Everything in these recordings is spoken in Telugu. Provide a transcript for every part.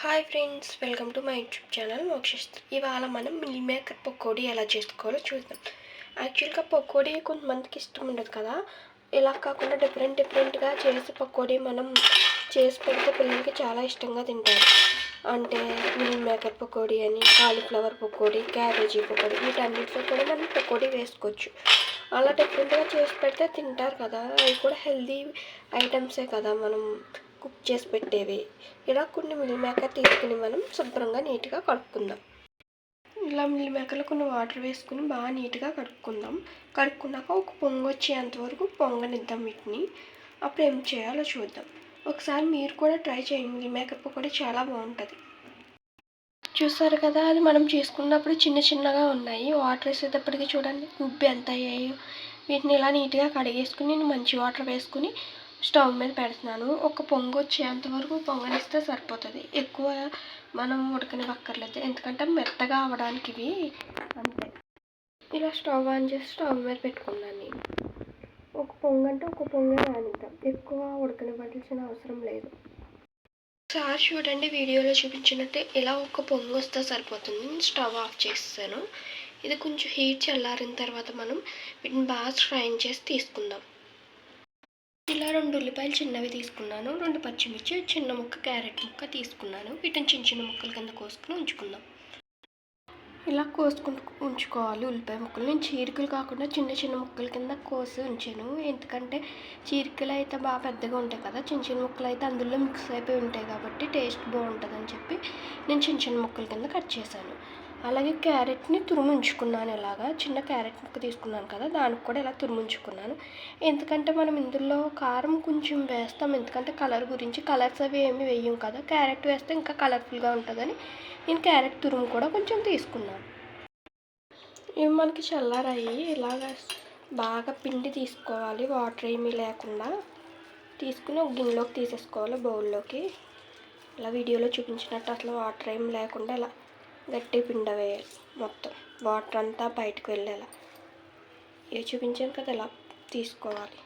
Hi friends welcome to my YouTube channel మోక్షిస్త్ ఇవాళ మనం మిల్ మేకర్ పకోడీ ఎలా చేసుకోవాలో చూద్దాం. యాక్చువల్గా పకోడీ కొంతమందికి ఇష్టం ఉండదు కదా. ఇలా కాకుండా డిఫరెంట్ డిఫరెంట్గా చేసి పకోడీ మనం చేసి పెడితే పిల్లలకి చాలా ఇష్టంగా తింటారు. అంటే మిల్ మేకర్ పకోడీ అని కాలీఫ్లవర్ పకోడీ క్యాబేజీ పకోడీ వీటన్నిటితో కూడా మనం పకోడీ వేసుకోవచ్చు. అలా డిఫరెంట్గా చేసి పెడితే తింటారు కదా. అవి కూడా హెల్దీ ఐటమ్సే కదా మనం కుక్ చేసి పెట్టేవి. ఇలా కొన్ని మిల్ మేకర్ తీసుకుని మనం శుభ్రంగా నీట్గా కడుక్కుందాం. ఇలా మిల్ మేకర్లో కొన్ని వాటర్ వేసుకుని బాగా నీట్గా కడుక్కుందాం. కడుక్కున్నాక ఒక పొంగు వచ్చేంత వరకు పొంగనిద్దాం వీటిని. అప్పుడు ఏం చేయాలో చూద్దాం. ఒకసారి మీరు కూడా ట్రై చేయండి. మిల్ మేకర్ పకోడీ చాలా బాగుంటుంది. చూస్తారు కదా అది మనం చేసుకున్నప్పుడు చిన్న చిన్నగా ఉన్నాయి. వాటర్ వేసేటప్పటికి చూడండి ఉబ్బి ఎంత అయ్యాయో. వీటిని ఇలా నీట్గా కడిగేసుకుని నేను మంచి వాటర్ వేసుకుని స్టవ్ మీద పెడుతున్నాను. ఒక పొంగు వచ్చేంత వరకు పొంగనిస్తే సరిపోతుంది. ఎక్కువ మనం ఉడకనివ్వక్కర్లేదు. ఎందుకంటే మెత్తగా అవ్వడానికి ఇవి అంతే. ఇలా స్టవ్ ఆన్ చేసి స్టవ్ మీద పెట్టుకున్నాను నేను. ఒక పొంగు అంటే ఒక పొంగు రానిద్దాం. ఎక్కువ ఉడకనివ్వాల్సిన అవసరం లేదు. సార్ చూడండి వీడియోలో చూపించినట్టు ఇలా ఒక పొంగు వస్తే సరిపోతుంది. స్టవ్ ఆఫ్ చేస్తాను. ఇది కొంచెం హీట్ చల్లారిన తర్వాత మనం వీటిని బాగా స్ట్రైన్ చేసి తీసుకుందాం. ఇలా రెండు ఉల్లిపాయలు చిన్నవి తీసుకున్నాను. రెండు పచ్చిమిర్చి చిన్న ముక్క క్యారెట్ ముక్క తీసుకున్నాను. వీటిని చిన్న చిన్న ముక్కల కింద కోసుకుని ఉంచుకుందాం. ఇలా కోసుకుంటూ ఉంచుకోవాలి ఉల్లిపాయ ముక్కలు. నేను చీరికలు కాకుండా చిన్న చిన్న ముక్కల కింద కోసి ఉంచాను. ఎందుకంటే చీరికలు అయితే బాగా పెద్దగా ఉంటాయి కదా. చిన్న చిన్న ముక్కలు అయితే అందులో మిక్స్ అయిపోయి ఉంటాయి కాబట్టి టేస్ట్ బాగుంటుందని చెప్పి నేను చిన్న చిన్న ముక్కల కింద కట్ చేశాను. అలాగే క్యారెట్ని తురుముంచుకున్నాను ఇలాగా. చిన్న క్యారెట్ ముక్క తీసుకున్నాను కదా దానికి కూడా ఇలా తురుముంచుకున్నాను. ఎందుకంటే మనం ఇందులో కారం కొంచెం వేస్తాం. ఎందుకంటే కలర్ గురించి కలర్స్ అవి ఏమి వేయం కదా. క్యారెట్ వేస్తే ఇంకా కలర్ఫుల్గా ఉంటుందని నేను క్యారెట్ తురుము కూడా కొంచెం తీసుకున్నాను. ఇవి మనకి చల్లారాయి ఇలాగ బాగా పిండి తీసుకోవాలి. వాటర్ ఏమీ లేకుండా తీసుకుని ఒక గిన్నెలోకి తీసేసుకోవాలి బౌల్లోకి. ఇలా వీడియోలో చూపించినట్టు అసలు వాటర్ ఏం లేకుండా ఇలా గట్టి పిండ వేయాలి మొత్తం. వాటర్ అంతా బయటకు వెళ్ళేలా. ఇవి చూపించాను కదా ఇలా తీసుకోవాలి.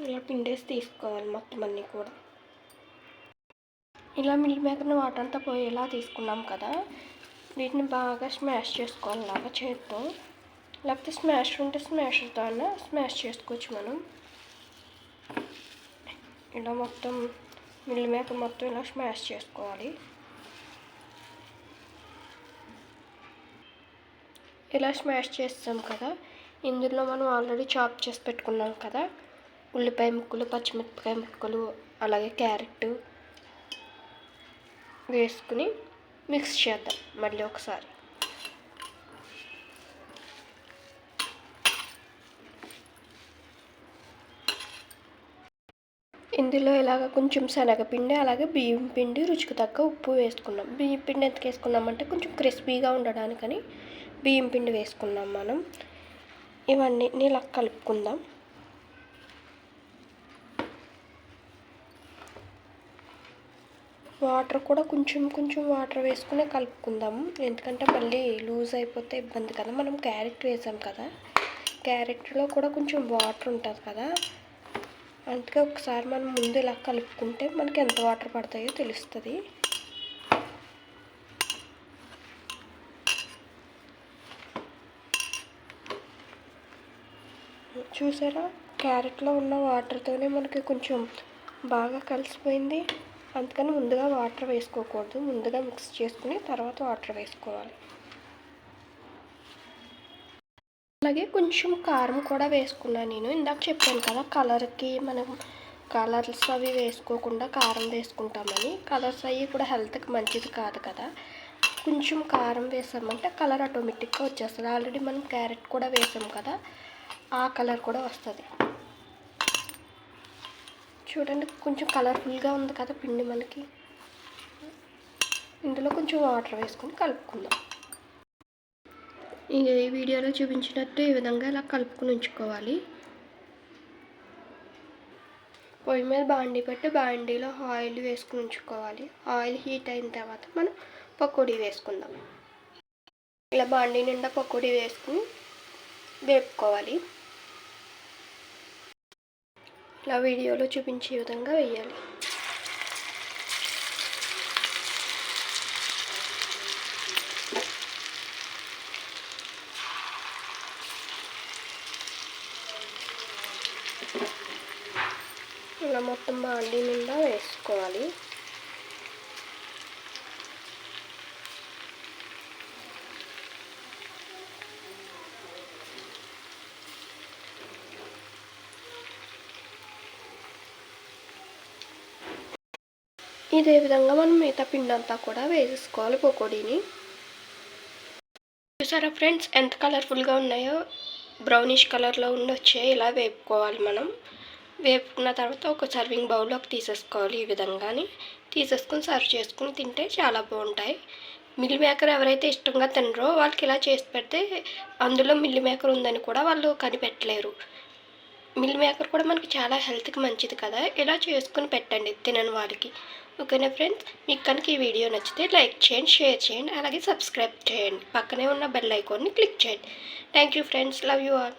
ఇలా పిండేసి తీసుకోవాలి మొత్తం అన్నీ కూడా. ఇలా మిల్ మేకర్ని వాటర్ అంతా పోయేలా తీసుకున్నాం కదా. వీటిని బాగా స్మాష్ చేసుకోవాలి చేద్దాం. చేత్తో లేకపోతే స్మాష్ ఉంటే స్మాషర్తో అయినా స్మాష్ చేసుకోవచ్చు మనం. ఇలా మొత్తం మిల్లి మేక మొత్తం ఇలా స్మాష్ చేసుకోవాలి. ఇలా స్మాష్ చేస్తాం కదా. ఇందులో మనం ఆల్రెడీ చాప్ చేసి పెట్టుకున్నాం కదా. ఉల్లిపాయ ముక్కలు పచ్చిమిరపకాయ ముక్కలు అలాగే క్యారెట్ వేసుకుని మిక్స్ చేద్దాం మళ్ళీ ఒకసారి. ఇందులో ఇలాగ కొంచెం శనగపిండి అలాగే బియ్యం పిండి రుచికి తగ్గ ఉప్పు వేసుకున్నాం. బియ్యం పిండి ఎందుకు వేసుకున్నామంటే కొంచెం క్రిస్పీగా ఉండడానికని బియ్యం పిండి వేసుకున్నాం మనం. ఇవన్నీ ఇలా కలుపుకుందాం. వాటర్ కూడా కొంచెం కొంచెం వాటర్ వేసుకుని కలుపుకుందాము. ఎందుకంటే మళ్ళీ లూజ్ అయిపోతే ఇబ్బంది కదా. మనం క్యారెట్ వేసాం కదా. క్యారెట్లో కూడా కొంచెం వాటర్ ఉంటుంది కదా. అందుకే ఒకసారి మనం ముందు ఇలా కలుపుకుంటే మనకి ఎంత వాటర్ పడతాయో తెలుస్తుంది. చూసారా? క్యారెట్లో ఉన్న వాటర్తోనే మనకి కొంచెం బాగా కలిసిపోయింది. అందుకని ముందుగా వాటర్ వేసుకోకూడదు. ముందుగా మిక్స్ చేసుకుని తర్వాత వాటర్ వేసుకోవాలి. అలాగే కొంచెం కారం కూడా వేసుకున్నాను నేను. ఇందాక చెప్పాను కదా కలర్కి మనం కలర్స్ అవి వేసుకోకుండా కారం వేసుకుంటామని. కలర్స్ అవి కూడా హెల్త్కి మంచిది కాదు కదా. కొంచెం కారం వేసామంటే కలర్ ఆటోమేటిక్గా వచ్చేస్తుంది. ఆల్రెడీ మనం క్యారెట్ కూడా వేసాం కదా ఆ కలర్ కూడా వస్తుంది. చూడండి కొంచెం కలర్ఫుల్గా ఉంది కదా పిండి మనకి. ఇందులో కొంచెం వాటర్ వేసుకొని కలుపుకుందాం. ఈ వీడియోలో చూపించినట్టు ఈ విధంగా ఇలా కలుపుకుని ఉంచుకోవాలి. పొయ్యి మీద బాండీ పెట్టి బాండీలో ఆయిల్ వేసుకుని ఉంచుకోవాలి. ఆయిల్ హీట్ అయిన తర్వాత మనం పకోడీ వేసుకుందాం. ఇలా బాండీ నిండా పకోడీ వేసుకుని వేపుకోవాలి. ఇలా వీడియోలో చూపించే విధంగా వేయాలి ఇలా మొత్తం బాండీ నిండా వేసుకోవాలి. ఇదే విధంగా మనం మిగతా పిండి అంతా కూడా వేసేసుకోవాలి పకోడీని. చూసారా ఫ్రెండ్స్ ఎంత కలర్ఫుల్గా ఉన్నాయో? బ్రౌనిష్ కలర్లో ఉండి వచ్చాయి. ఇలా వేపుకోవాలి మనం. వేపుకున్న తర్వాత ఒక సర్వింగ్ బౌల్లోకి తీసేసుకోవాలి ఈ విధంగాని. తీసేసుకుని సర్వ్ చేసుకుని తింటే చాలా బాగుంటాయి. మిల్ మేకర్ ఎవరైతే ఇష్టంగా తినరో వాళ్ళకి ఇలా చేసి పెడితే అందులో మిల్ మేకర్ ఉందని కూడా వాళ్ళు కనిపెట్టలేరు. మిల్ మేకర్ కూడా మనకి చాలా హెల్త్కి మంచిది కదా ఇలా చేసుకుని పెట్టండి తినని వాళ్ళకి ఓకేనా ఫ్రెండ్స్? మీకు కనుక ఈ వీడియో నచ్చితే లైక్ చేయండి షేర్ చేయండి అలాగే సబ్స్క్రైబ్ చేయండి. పక్కనే ఉన్న బెల్ ఐకాన్ని క్లిక్ చేయండి. Thank you friends. Love you all.